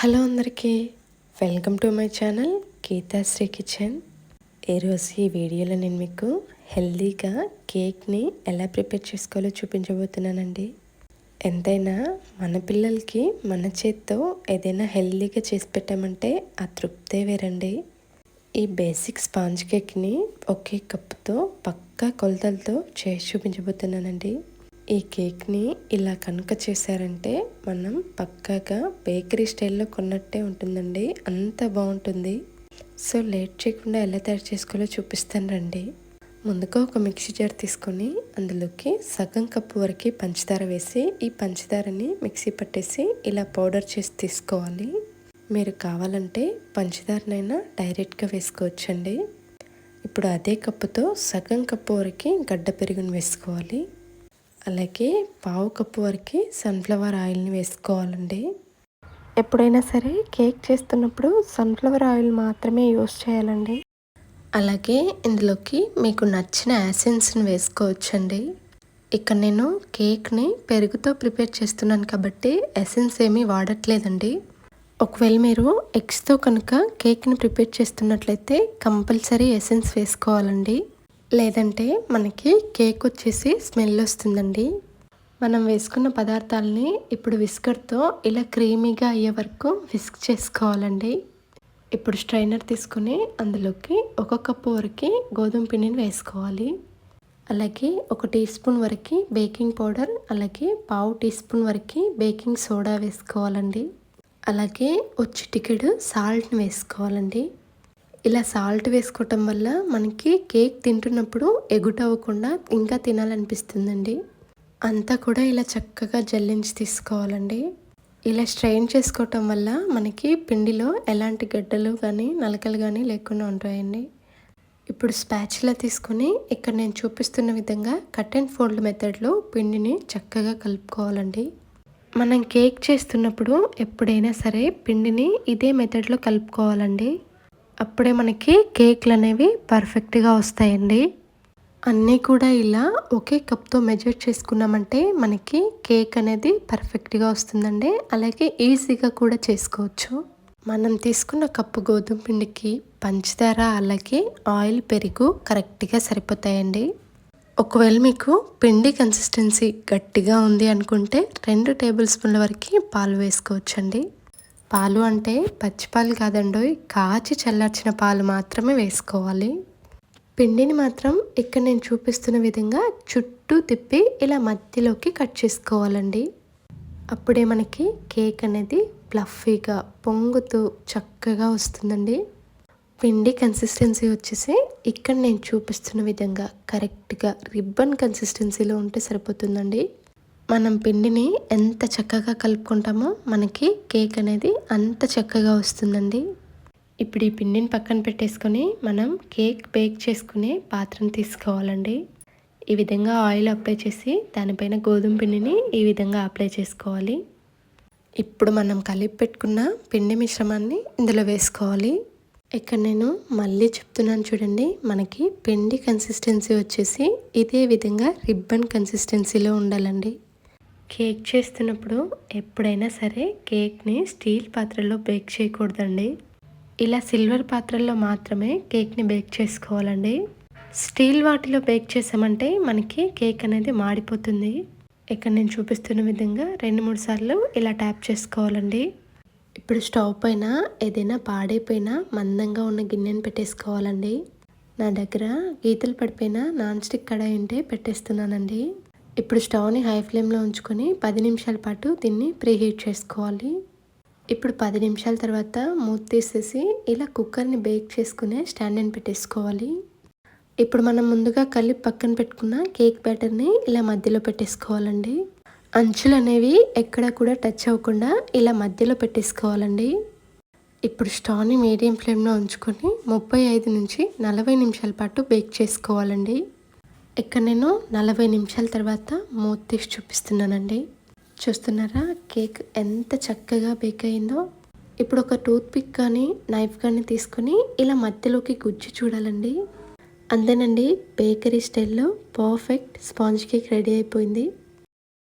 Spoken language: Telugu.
హలో అందరికీ welcome to my channel Geethasri kitchen. ఈరోజు ఈ వీడియోలో నేను మీకు హెల్దీగా కేక్ని ఎలా ప్రిపేర్ చేసుకోవాలో చూపించబోతున్నానండి. ఎంతైనా మన పిల్లలకి మన చేత్తో ఏదైనా హెల్దీగా చేసి పెట్టామంటే ఆ తృప్తే వేరండి. ఈ బేసిక్ స్పాంజ్ కేక్ని ఒకే కప్పుతో పక్కా కొలతలతో చేసి చూపించబోతున్నానండి. ఈ కేక్ని ఇలా కనుక చేశారంటే మనం పక్కాగా బేకరీ స్టైల్లో కొన్నట్టే ఉంటుందండి. అంత బాగుంటుంది. సో లేట్ చేయకుండా ఎలా తయారు చేసుకోవాలో చూపిస్తాను రండి. ముందుగా ఒక మిక్సీ జార్ తీసుకొని అందులోకి సగం కప్పు వరకు పంచదార వేసి ఈ పంచదారని మిక్సీ పట్టేసి ఇలా పౌడర్ చేసి తీసుకోవాలి. మీరు కావాలంటే పంచదారనైనా డైరెక్ట్గా వేసుకోవచ్చండి. ఇప్పుడు అదే కప్పుతో సగం కప్పు వరకు గడ్డ పెరుగును వేసుకోవాలి. అలాగే పావు కప్పు వరకు సన్ఫ్లవర్ ఆయిల్ని వేసుకోవాలండి. ఎప్పుడైనా సరే కేక్ చేస్తున్నప్పుడు సన్ఫ్లవర్ ఆయిల్ మాత్రమే యూస్ చేయాలండి. అలాగే ఇందులోకి మీకు నచ్చిన యాసెన్స్ని వేసుకోవచ్చండి. ఇక్కడ నేను కేక్ని పెరుగుతో ప్రిపేర్ చేస్తున్నాను కాబట్టి ఎసెన్స్ ఏమీ వాడట్లేదండి. ఒకవేళ మీరు ఎగ్స్తో కనుక కేక్ని ప్రిపేర్ చేస్తున్నట్లయితే కంపల్సరీ ఎసెన్స్ వేసుకోవాలండి. లేదంటే మనకి కేక్ వచ్చేసి స్మెల్ వస్తుందండి. మనం వేసుకున్న పదార్థాలని ఇప్పుడు విస్కర్తో ఇలా క్రీమీగా అయ్యే వరకు విస్క్ చేసుకోవాలండి. ఇప్పుడు స్ట్రైనర్ తీసుకుని అందులోకి ఒక కప్పు వరకు గోధుమ పిండిని వేసుకోవాలి. అలాగే ఒక టీ స్పూన్ వరకు బేకింగ్ పౌడర్ అలాగే పావు టీ స్పూన్ వరకు బేకింగ్ సోడా వేసుకోవాలండి. అలాగే వచ్చి చిటికెడు సాల్ట్ని వేసుకోవాలండి. ఇలా సాల్ట్ వేసుకోవటం వల్ల మనకి కేక్ తింటున్నప్పుడు ఎగుటవ్వకుండా ఇంకా తినాలనిపిస్తుందండి. అంతా కూడా ఇలా చక్కగా జల్లించి తీసుకోవాలండి. ఇలా స్ట్రెయిన్ చేసుకోవటం వల్ల మనకి పిండిలో ఎలాంటి గడ్డలు కానీ నలకలు కానీ లేకుండా ఉంటాయండి. ఇప్పుడు స్పాచ్లా తీసుకొని ఇక్కడ నేను చూపిస్తున్న విధంగా కట్ అండ్ ఫోల్డ్ మెథడ్లో పిండిని చక్కగా కలుపుకోవాలండి. మనం కేక్ చేస్తున్నప్పుడు ఎప్పుడైనా సరే పిండిని ఇదే మెథడ్లో కలుపుకోవాలండి. అప్పుడే మనకి కేక్లు అనేవి పర్ఫెక్ట్గా వస్తాయండి. అన్నీ కూడా ఇలా ఒకే కప్తో మెజర్ చేసుకున్నామంటే మనకి కేక్ అనేది పర్ఫెక్ట్గా వస్తుందండి. అలాగే ఈజీగా కూడా చేసుకోవచ్చు. మనం తీసుకున్న కప్పు గోధుమ పిండికి పంచదార అలాగే ఆయిల్ పెరుగు కరెక్ట్గా సరిపోతాయండి. ఒకవేళ మీకు పిండి కన్సిస్టెన్సీ గట్టిగా ఉంది అనుకుంటే రెండు టేబుల్ స్పూన్ల వరకు పాలు వేసుకోవచ్చండి. పాలు అంటే పచ్చిపాలు కాదండో కాచి చల్లార్చిన పాలు మాత్రమే వేసుకోవాలి. పిండిని మాత్రం ఇక్కడ నేను చూపిస్తున్న విధంగా చుట్టూ తిప్పి ఇలా మధ్యలోకి కట్ చేసుకోవాలండి. అప్పుడే మనకి కేక్ అనేది ప్లఫీగా పొంగుతూ చక్కగా వస్తుందండి. పిండి కన్సిస్టెన్సీ వచ్చేసి ఇక్కడ నేను చూపిస్తున్న విధంగా కరెక్ట్గా రిబ్బన్ కన్సిస్టెన్సీలో ఉంటే సరిపోతుందండి. మనం పిండిని ఎంత చక్కగా కలుపుకుంటామో మనకి కేక్ అనేది అంత చక్కగా వస్తుందండి. ఇప్పుడు ఈ పిండిని పక్కన పెట్టేసుకొని మనం కేక్ బేక్ చేసుకునే పాత్రను తీసుకోవాలండి. ఈ విధంగా ఆయిల్ అప్లై చేసి దానిపైన గోధుమ పిండిని ఈ విధంగా అప్లై చేసుకోవాలి. ఇప్పుడు మనం కలిపి పెట్టుకున్న పిండి మిశ్రమాన్ని ఇందులో వేసుకోవాలి. ఇక్కడ నేను మళ్ళీ చెప్తున్నాను చూడండి మనకి పిండి కన్సిస్టెన్సీ వచ్చేసి ఇదే విధంగా రిబ్బన్ కన్సిస్టెన్సీలో ఉండాలండి. కేక్ చేస్తున్నప్పుడు ఎప్పుడైనా సరే కేక్ని స్టీల్ పాత్రలో బేక్ చేయకూడదండి. ఇలా సిల్వర్ పాత్రల్లో మాత్రమే కేక్ని బేక్ చేసుకోవాలండి. స్టీల్ వాటిలో బేక్ చేసామంటే మనకి కేక్ అనేది మాడిపోతుంది. ఇక్కడ నేను చూపిస్తున్న విధంగా రెండు మూడు సార్లు ఇలా ట్యాప్ చేసుకోవాలండి. ఇప్పుడు స్టవ్ పైన ఏదైనా పాడైపోయినా మందంగా ఉన్న గిన్నెని పెట్టేసుకోవాలండి. నా దగ్గర గీతలు పడిపోయిన నాన్ స్టిక్ కడాయి ఉంటే పెట్టేస్తున్నానండి. ఇప్పుడు స్టవ్ని హై ఫ్లేమ్లో ఉంచుకొని పది నిమిషాల పాటు దీన్ని ప్రీహీట్ చేసుకోవాలి. ఇప్పుడు పది నిమిషాల తర్వాత మూత తీసేసి ఇలా కుక్కర్ని బేక్ చేసుకునే స్టాండ్ని పెట్టేసుకోవాలి. ఇప్పుడు మనం ముందుగా కలిపి పక్కన పెట్టుకున్న కేక్ బ్యాటర్ని ఇలా మధ్యలో పెట్టేసుకోవాలండి. అంచులు అనేవి ఎక్కడ కూడా టచ్ అవ్వకుండా ఇలా మధ్యలో పెట్టేసుకోవాలండి. ఇప్పుడు స్టవ్ని మీడియం ఫ్లేమ్లో ఉంచుకొని ముప్పై ఐదు నుంచి నలభై నిమిషాల పాటు బేక్ చేసుకోవాలండి. ఇక్కడ నేను నలభై నిమిషాల తర్వాత మూత తీసి చూపిస్తున్నానండి. చూస్తున్నారా? కేక్ ఎంత చక్కగా బేక్ అయిందో. ఇప్పుడు ఒక టూత్ పిక్ కానీ నైఫ్ కానీ తీసుకొని ఇలా మధ్యలోకి గుజ్జి చూడాలండి. అంతేనండి బేకరీ స్టైల్లో పర్ఫెక్ట్ స్పాంజ్ కేక్ రెడీ అయిపోయింది.